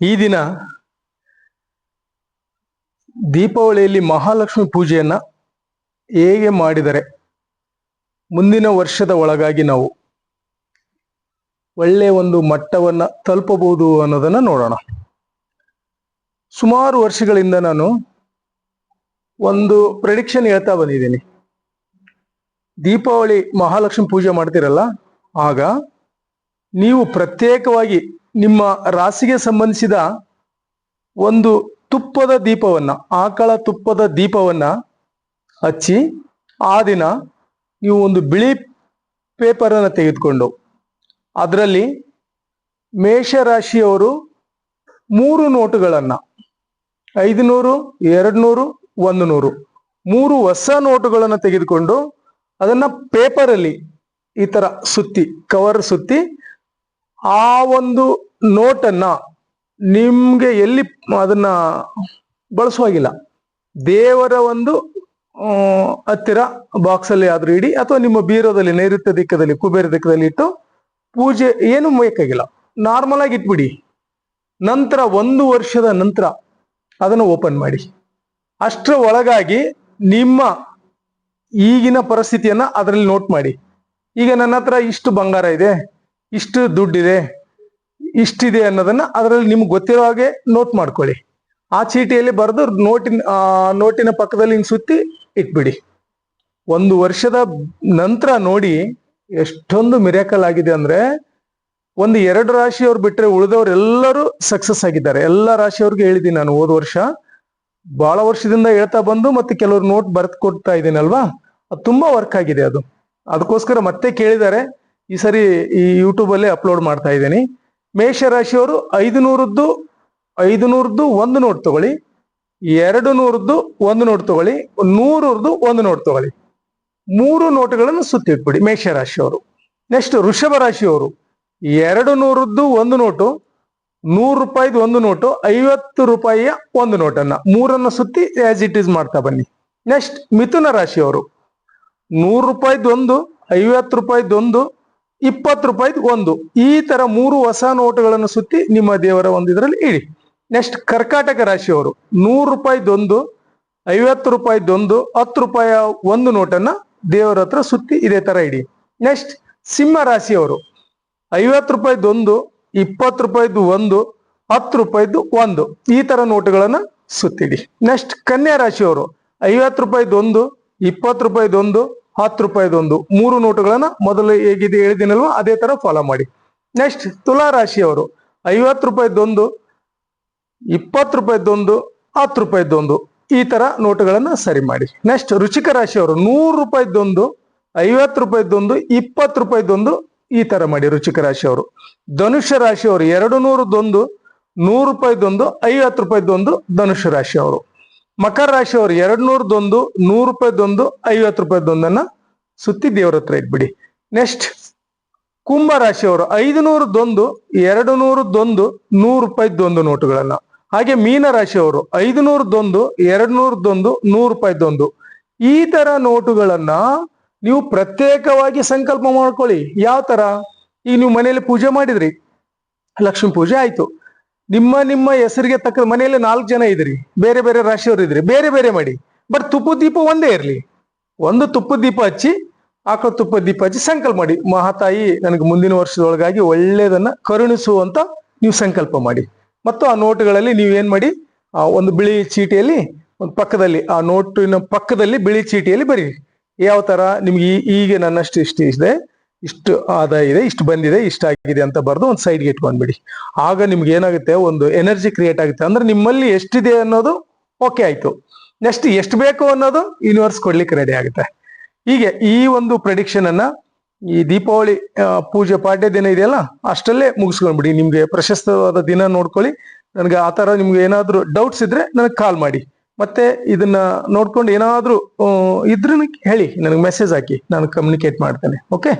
ಈ ದಿನ ದೀಪಾವಳಿಯಲ್ಲಿ ಮಹಾಲಕ್ಷ್ಮಿ ಪೂಜೆಯನ್ನ ಹೇಗೆ ಮಾಡಿದರೆ? ಮುಂದಿನ ವರ್ಷದ ಒಳಗಾಗಿ ನಾವು ಒಳ್ಳೆಯ ಒಂದು ಮಟ್ಟವನ್ನ ತಲುಪಬಹುದು ಅನ್ನೋದನ್ನ ನೋಡೋಣ. ಸುಮಾರು ವರ್ಷಗಳಿಂದ ನಾನು ಒಂದು ಪ್ರೆಡಿಕ್ಷನ್ ಹೇಳ್ತಾ ಬಂದಿದ್ದೀನಿ. ದೀಪಾವಳಿ ಮಹಾಲಕ್ಷ್ಮಿ ಪೂಜೆ ಮಾಡ್ತಿರಲ್ಲ, ಆಗ ನೀವು ಪ್ರತ್ಯೇಕವಾಗಿ ನಿಮ್ಮ ರಾಶಿಗೆ ಸಂಬಂಧಿಸಿದ ಒಂದು ತುಪ್ಪದ ದೀಪವನ್ನ, ಆಕಳ ತುಪ್ಪದ ದೀಪವನ್ನ ಹಚ್ಚಿ, ಆ ದಿನ ನೀವು ಒಂದು ಬಿಳಿ ಪೇಪರನ್ನು ತೆಗೆದುಕೊಂಡು, ಅದರಲ್ಲಿ ಮೇಷರಾಶಿಯವರು ಮೂರು ನೋಟುಗಳನ್ನು ಐದು ನೂರು ಎರಡು ನೂರು ಒಂದು ನೂರು ಮೂರು ಹೊಸ ನೋಟುಗಳನ್ನು ತೆಗೆದುಕೊಂಡು ಅದನ್ನ ಪೇಪರಲ್ಲಿ ಈ ಥರ ಸುತ್ತಿ, ಕವರ್ ಸುತ್ತಿ ಆ ಒಂದು ನೋಟನ್ನ ನಿಮ್ಗೆ ಎಲ್ಲಿ ಅದನ್ನ ಬಳಸುವಾಗಿಲ್ಲ. ದೇವರ ಒಂದು ಹತ್ತಿರ ಬಾಕ್ಸ್ ಅಲ್ಲಿ ಆದ್ರೂ ಇಡಿ, ಅಥವಾ ನಿಮ್ಮ ಬೀರೋದಲ್ಲಿ ನೈಋತ್ಯ ದಿಕ್ಕದಲ್ಲಿ, ಕುಬೇರ ದಿಕ್ಕದಲ್ಲಿ ಇಟ್ಟು ಪೂಜೆ ಏನು ಬೇಕಾಗಿಲ್ಲ. ನಾರ್ಮಲ್ ಆಗಿ ಇಟ್ಬಿಡಿ. ನಂತರ ಒಂದು ವರ್ಷದ ನಂತರ ಅದನ್ನು ಓಪನ್ ಮಾಡಿ. ಅಷ್ಟರ ಒಳಗಾಗಿ ನಿಮ್ಮ ಈಗಿನ ಪರಿಸ್ಥಿತಿಯನ್ನ ಅದರಲ್ಲಿ ನೋಟ್ ಮಾಡಿ. ಈಗ ನನ್ನ ಹತ್ರ ಇಷ್ಟು ಬಂಗಾರ ಇದೆ, ಇಷ್ಟು ದುಡ್ಡಿದೆ ಇಷ್ಟಿದೆ ಅನ್ನೋದನ್ನ ಅದರಲ್ಲಿ ನಿಮ್ಗೆ ಗೊತ್ತಿರೋ ಹಾಗೆ ನೋಟ್ ಮಾಡ್ಕೊಳ್ಳಿ. ಆ ಚೀಟಿಯಲ್ಲಿ ಬರೆದು ನೋಟಿನ ನೋಟಿನ ಪಕ್ಕದಲ್ಲಿ ಸುತ್ತಿ ಇಟ್ಬಿಡಿ. ಒಂದು ವರ್ಷದ ನಂತರ ನೋಡಿ ಎಷ್ಟೊಂದು ಮಿರಾಕಲ್ ಆಗಿದೆ ಅಂದ್ರೆ ಒಂದು ಎರಡು ರಾಶಿಯವ್ರು ಬಿಟ್ರೆ ಉಳಿದವ್ರೆಲ್ಲರೂ ಸಕ್ಸಸ್ ಆಗಿದ್ದಾರೆ. ಎಲ್ಲ ರಾಶಿಯವ್ರಿಗೆ ಹೇಳಿದ್ದೀನಿ ನಾನು ಹೋದ ವರ್ಷ. ಬಹಳ ವರ್ಷದಿಂದ ಹೇಳ್ತಾ ಬಂದು ಮತ್ತೆ ಕೆಲವರು ನೋಟ್ ಬರೆದು ಕೊಡ್ತಾ ಇದ್ದೀನಲ್ವಾ ಅದು ತುಂಬಾ ವರ್ಕ್ ಆಗಿದೆ ಅದು. ಅದಕ್ಕೋಸ್ಕರ ಮತ್ತೆ ಕೇಳಿದ್ದಾರೆ ಈ ಸರಿ ಈ ಯೂಟ್ಯೂಬಲ್ಲೇ ಅಪ್ಲೋಡ್ ಮಾಡ್ತಾ ಇದ್ದೀನಿ. ಮೇಷರಾಶಿಯವರು ಐದು ನೂರದ್ದು ಐದು ನೂರದ್ದು ಒಂದು ನೋಟ್ ತಗೊಳ್ಳಿ. ಎರಡು ನೂರದ್ದು ಒಂದು ನೋಟ್ ತಗೊಳ್ಳಿ. ನೂರದ್ದು ಒಂದು ನೋಟ್ ತಗೊಳ್ಳಿ. ಮೂರು ನೋಟುಗಳನ್ನು ಸುತ್ತಿಟ್ಬಿಡಿ ಮೇಷರಾಶಿಯವರು. ನೆಕ್ಸ್ಟ್ ವೃಷಭ ರಾಶಿಯವರು. ಎರಡು ನೂರದ್ದು ಒಂದು ನೋಟು, ನೂರು ರೂಪಾಯಿದು ಒಂದು ನೋಟು, ಐವತ್ತು ರೂಪಾಯಿಯ ಒಂದು ನೋಟನ್ನ. ಮೂರನ್ನ ಸುತ್ತಿ ಆಸ್ ಇಟ್ ಈಸ್ ಮಾಡ್ತಾ ಬನ್ನಿ. ನೆಕ್ಸ್ಟ್ ಮಿಥುನ ರಾಶಿಯವರು. ನೂರು ರೂಪಾಯಿದು ಒಂದು, ಐವತ್ತು ರೂಪಾಯಿದು ಒಂದು ಇಪ್ಪತ್ತು ರೂಪಾಯಿದ್ ಒಂದು. ಈ ತರ ಮೂರು ಹೊಸ ನೋಟುಗಳನ್ನು ಸುತ್ತಿ ನಿಮ್ಮ ದೇವರ ಒಂದು ಇದರಲ್ಲಿ ಇಡಿ. ನೆಕ್ಸ್ಟ್ ಕರ್ಕಾಟಕ ರಾಶಿಯವರು, ನೂರು ರೂಪಾಯಿದೊಂದು, ಐವತ್ತು ರೂಪಾಯಿದೊಂದು, ಹತ್ತು ರೂಪಾಯಿಯ ಒಂದು ನೋಟನ್ನ ದೇವರ ಹತ್ರ ಸುತ್ತಿ ಇದೇ ತರ ಇಡಿ. ನೆಕ್ಸ್ಟ್ ಸಿಂಹ ರಾಶಿಯವರು, ಐವತ್ತು ರೂಪಾಯಿದೊಂದು, ಇಪ್ಪತ್ತು ರೂಪಾಯಿದು ಒಂದು, ಹತ್ತು ರೂಪಾಯಿದು ಒಂದು. ಈ ತರ ನೋಟುಗಳನ್ನ ಸುತ್ತಿಡಿ. ನೆಕ್ಸ್ಟ್ ಕನ್ಯಾ ರಾಶಿಯವರು, ಐವತ್ತು ರೂಪಾಯಿದೊಂದು, ಇಪ್ಪತ್ತು ರೂಪಾಯಿದೊಂದು ಹತ್ತು ರೂಪಾಯಿದೊಂದು ಮೂರು ನೋಟುಗಳನ್ನ ಮೊದಲು ಹೇಗಿದೆ ಹೇಳಿದಿನಲ್ವಾ? ಅದೇ ತರ ಫಾಲೋ ಮಾಡಿ. ನೆಕ್ಸ್ಟ್ ತುಲಾ ರಾಶಿಯವರು. ಐವತ್ತು ರೂಪಾಯಿದೊಂದು, ಇಪ್ಪತ್ತು ರೂಪಾಯಿದೊಂದು, ಹತ್ತು ರೂಪಾಯಿದೊಂದು ಈ ತರ ನೋಟುಗಳನ್ನ ಸರಿ ಮಾಡಿ. ನೆಕ್ಸ್ಟ್ ರುಚಿಕ ರಾಶಿಯವರು. ನೂರು ರೂಪಾಯಿದೊಂದು, ಐವತ್ತು ರೂಪಾಯಿದೊಂದು, ಇಪ್ಪತ್ತು ರೂಪಾಯಿದೊಂದು ಈ ತರ ಮಾಡಿ ರುಚಿಕ ರಾಶಿಯವರು. ಧನುಷ್ಯ ರಾಶಿಯವರು ಎರಡು ನೂರದೊಂದು, ನೂರು ರೂಪಾಯಿದೊಂದು, ಐವತ್ತು ರೂಪಾಯಿದೊಂದು ಧನುಷ್ಯ ರಾಶಿಯವರು. ಮಕರ ರಾಶಿಯವರು ಎರಡು ನೂರದೊಂದು, ನೂರು ರೂಪಾಯಿದೊಂದು ಐವತ್ತು ರೂಪಾಯಿದೊಂದನ್ನ ಸುತ್ತಿ ದೇವರ ಹತ್ರ ಇಟ್ಬಿಡಿ. ನೆಕ್ಸ್ಟ್ ಕುಂಭ ರಾಶಿಯವರು ಐದು ನೂರದೊಂದು ಎರಡು ನೂರದೊಂದು ನೂರು ರೂಪಾಯಿದೊಂದು ನೋಟುಗಳನ್ನ. ಹಾಗೆ ಮೀನ ರಾಶಿಯವರು ಐದು ನೂರದೊಂದು ಎರಡು ನೂರದೊಂದು ನೂರು ರೂಪಾಯಿದೊಂದು ಈ ತರ ನೋಟುಗಳನ್ನ ನೀವು ಪ್ರತ್ಯೇಕವಾಗಿ ಸಂಕಲ್ಪ ಮಾಡ್ಕೊಳ್ಳಿ. ಯಾವ ತರ? ಈಗ ನೀವು ಮನೆಯಲ್ಲಿ ಪೂಜೆ ಮಾಡಿದ್ರಿ. ಲಕ್ಷ್ಮೀ ಪೂಜೆ ಆಯ್ತು. ನಿಮ್ಮ ನಿಮ್ಮ ಹೆಸರಿಗೆ ತಕ್ಕ ಮನೆಯಲ್ಲಿ ನಾಲ್ಕು ಜನ ಇದ್ರಿ ಬೇರೆ ಬೇರೆ ರಾಶಿಯವರು ಇದ್ರಿ ಬೇರೆ ಬೇರೆ ಮಾಡಿ. ಬಟ್ ತುಪ್ಪ ದೀಪ ಒಂದೇ ಇರಲಿ. ಒಂದು ತುಪ್ಪ ದೀಪ ಹಚ್ಚಿ, ಆಕಳ ತುಪ್ಪ ದೀಪ ಹಚ್ಚಿ ಸಂಕಲ್ಪ ಮಾಡಿ. ಮಹಾತಾಯಿ, ನನಗೆ ಮುಂದಿನ ವರ್ಷದೊಳಗಾಗಿ ಒಳ್ಳೆಯದನ್ನ ಕರುಣಿಸುವಂತ ನೀವು ಸಂಕಲ್ಪ ಮಾಡಿ. ಮತ್ತು ಆ ನೋಟುಗಳಲ್ಲಿ ನೀವು ಏನ್ ಮಾಡಿ? ಆ ಒಂದು ಬಿಳಿ ಚೀಟಿಯಲ್ಲಿ, ಒಂದು ಪಕ್ಕದಲ್ಲಿ, ಆ ನೋಟಿನ ಪಕ್ಕದಲ್ಲಿ ಬಿಳಿ ಚೀಟಿಯಲ್ಲಿ ಬರೀರಿ. ಯಾವ ತರ? ನಿಮ್ಗೆ ಈಗ ನನ್ನಷ್ಟು ಇಷ್ಟ ಇದೆ. ಇಷ್ಟು ಆದಾಯ ಇದೆ, ಇಷ್ಟು ಬಂದಿದೆ, ಇಷ್ಟು ಆಗಿದೆ ಅಂತ ಬರೆದು ಒಂದು ಸೈಡ್ಗೆ ಇಟ್ಕೊಂಡ್ಬಿಡಿ. ಆಗ ನಿಮ್ಗೆ ಏನಾಗುತ್ತೆ, ಒಂದು ಎನರ್ಜಿ ಕ್ರಿಯೇಟ್ ಆಗುತ್ತೆ. ಅಂದ್ರೆ ನಿಮ್ಮಲ್ಲಿ ಎಷ್ಟಿದೆ ಅನ್ನೋದು ಓಕೆ ಆಯ್ತು. ನೆಕ್ಸ್ಟ್ ಎಷ್ಟು ಬೇಕು ಅನ್ನೋದು ಯೂನಿವರ್ಸ್ ಕೊಡ್ಲಿಕ್ಕೆ ರೆಡಿ ಆಗುತ್ತೆ. ಹೀಗೆ ಈ ಒಂದು ಪ್ರೆಡಿಕ್ಷನ್ ಅನ್ನ ಈ ದೀಪಾವಳಿ ಪೂಜೆ ಪಾಡ್ಯ ದಿನ ಇದೆಯಲ್ಲ, ಅಷ್ಟಲ್ಲೇ ಮುಗಿಸ್ಕೊಂಡ್ಬಿಡಿ. ನಿಮ್ಗೆ ಪ್ರಶಸ್ತವಾದ ದಿನ ನೋಡ್ಕೊಳ್ಳಿ. ನನಗೆ ಆ ತರ ನಿಮ್ಗೆ ಏನಾದ್ರೂ ಡೌಟ್ಸ್ ಇದ್ರೆ ನನಗೆ ಕಾಲ್ ಮಾಡಿ. ಮತ್ತೆ ಇದನ್ನ ನೋಡ್ಕೊಂಡು ಏನಾದ್ರೂ ಇದ್ರೂ ಹೇಳಿ, ನನಗೆ ಮೆಸೇಜ್ ಹಾಕಿ. ನಾನು ಕಮ್ಯುನಿಕೇಟ್ ಮಾಡ್ತೇನೆ. ಓಕೆ